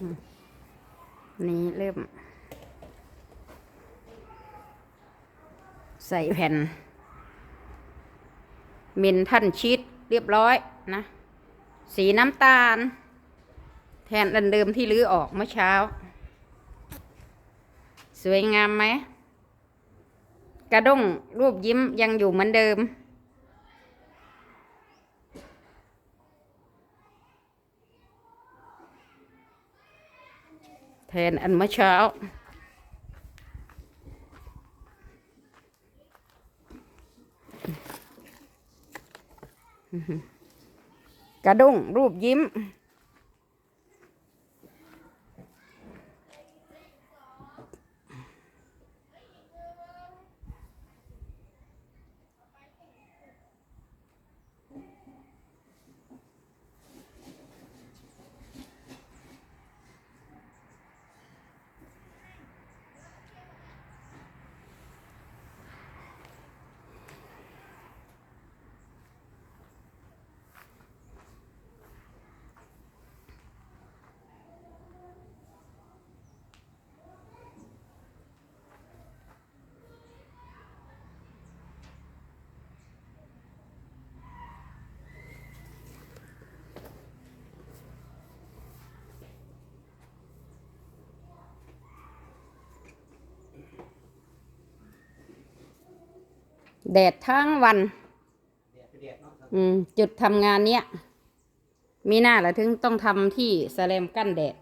นี่เริ่ม ใส่แผ่น เมนทันชีตเรียบร้อยนะ สีน้ำตาล แทนอันเดิมที่ลื้อออกเมื่อเช้า สวยงามไหม กระด้งรูปยิ้มยังอยู่เหมือนเดิม แทนอันเมื่อเช้า กระด้งรูปยิ้ม แดดทั้งวัน อืม จุดทำงานเนี้ย มีหน้าละถึงต้องทำที่แสแลมกั้นแดด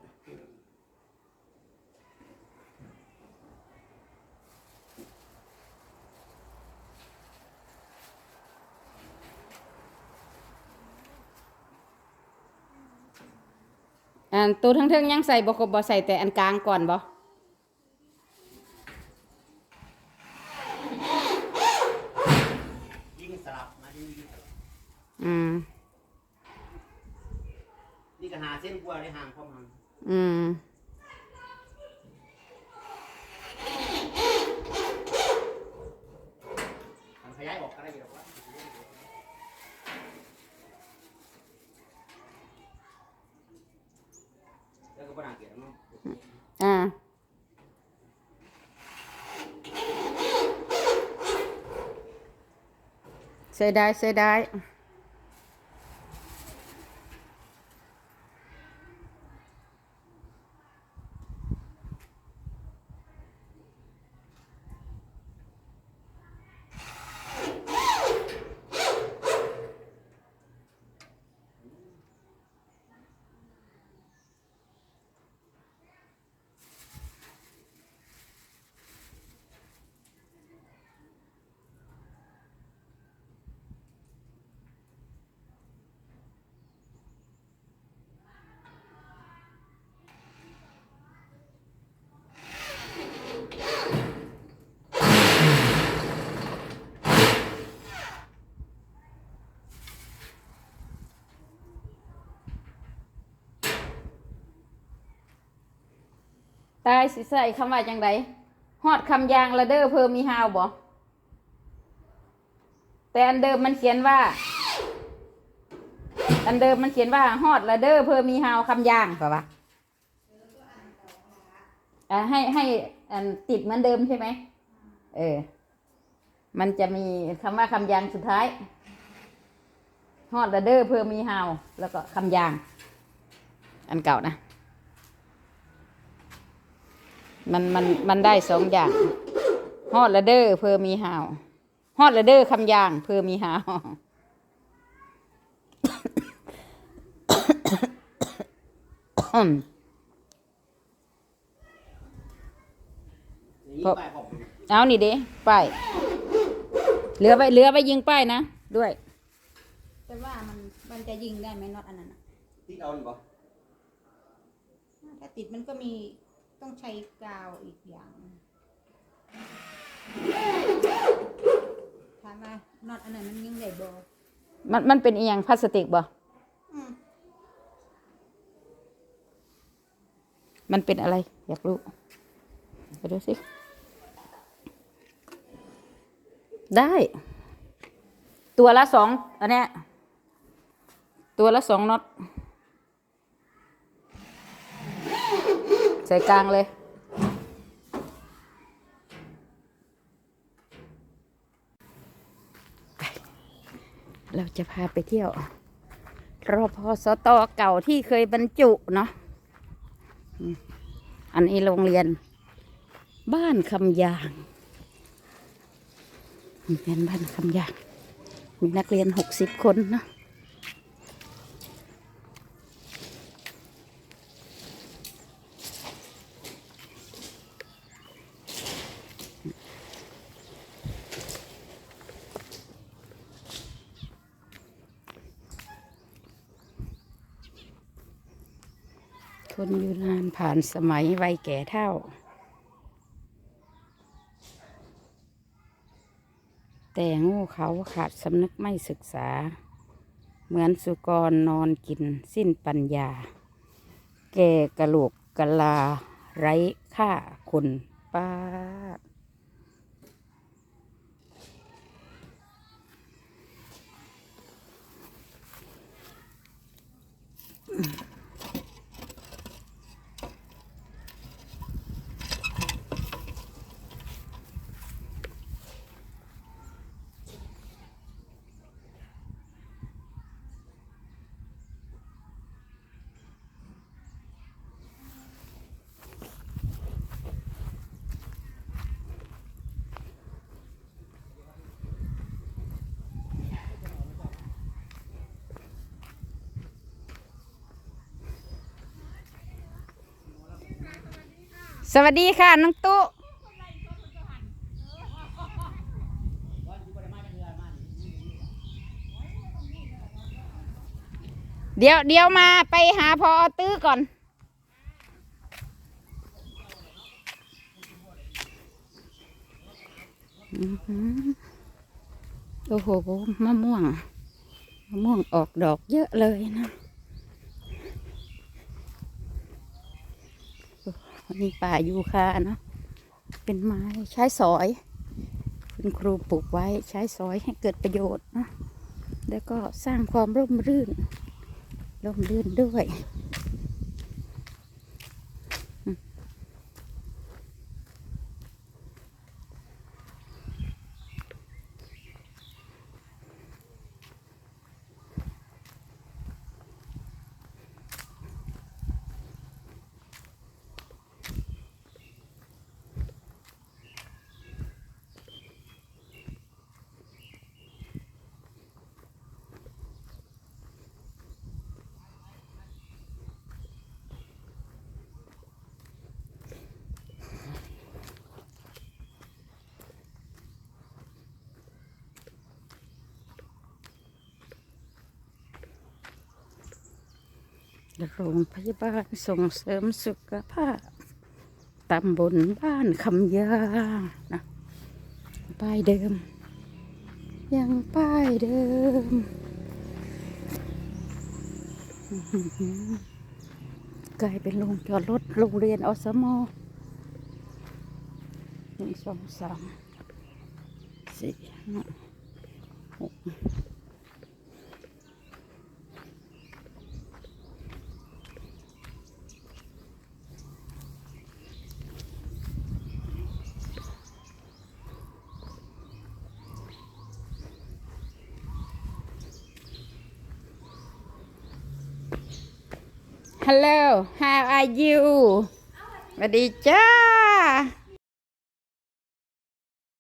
อันตัวทั้งเทิงยังใส่บกบบ่ใส่แต่อันกลางก่อนบ่ ยิงสลับมายิงสลับ อืม นี่ก็หาเส้นกลัวได้ห่างพร้อมห่าง อืม มันขยายออกก็ได้อยู่หรอกว่าแล้วก็บ่น่าเกลียดหรอกเนาะ อ่า ใส่ได้ใส่ได้ ตายสิใส่คำว่าจังไดฮอดคำยางละเด้อเพิ่มมีฮาวบ่แต่อันเดิมมันเขียนว่า อันเดิมมันเขียนว่าฮอดละเด้อเพิ่มมีฮาวคำยางเปล่าวะอ่าให้ให้อันติดเหมือนเดิมใช่ไหมเออ มันจะมีคำว่าคำยางสุดท้ายฮอดละเด้อเพิ่มมีฮาวแล้วก็คำยาง อันเก่านะ มันมันมันได้สองอย่างฮอดละเดอร์เพอมีหาวฮอดละเดอร์คำยางเพอมีหาวยิงป้ายพร้อมเอานี่เด้ป้ายเหลือไว้เหลือไว้ยิงป้ายนะ ด้วย แต่ว่ามันมันจะยิงได้ไหมน็อตอันนั้นน่ะติดเอาหรือเปล่าถ้าติดมันก็มี ต้องใช้กาวอีกอย่างถามว่าน็อตอันนั้นมันยิงได้บ่มันมันเป็นอีหยังพลาสติกบ่อืมมันเป็นอะไร อยากรู้ไปดูสิ ได้ ตัวละสองอันเนี้ยตัวละสองน็อต ใส่กลางเลย เราจะพาไปเที่ยว รอพอสตอเก่าที่เคยบรรจุเนาะอันนี้โรงเรียน บ้านคำยางโรงเรียนบ้านคำยาง มีนักเรียนหกสิบคนเนาะ คนอยู่นานผ่านสมัยวัยแก่เท่า แต่งูเขาขาดสำนึกไม่ศึกษา เหมือนสุกรนอนกินสิ้นปัญญา แก่กะโหลกกะลา ไร้ค่าคนป้าด สวัสดีค่ะน้องตุ๊เดี๋ยวเดี๋ยวมาไปหาพอตื้อก่อนอื้อโอ้โหมะม่วง มะม่วงออกดอกเยอะเลยนะ นี่ป่ายูคาเนาะเป็นไม้ใช้สอย คุณครูปลูกไว้ใช้สอยให้เกิดประโยชน์นะแล้วก็สร้างความร่มรื่น ร่มรื่นด้วย โรงพยาบาลส่งเสริมสุขภาพตำบลบ้านคำยานะป้ายเดิม ยังป้ายเดิม กลายเป็นโรงจอดรถโรงเรียนอสมหนึ่งสองสามสี่ห้าหก Hello how are you สวัสดีจ้า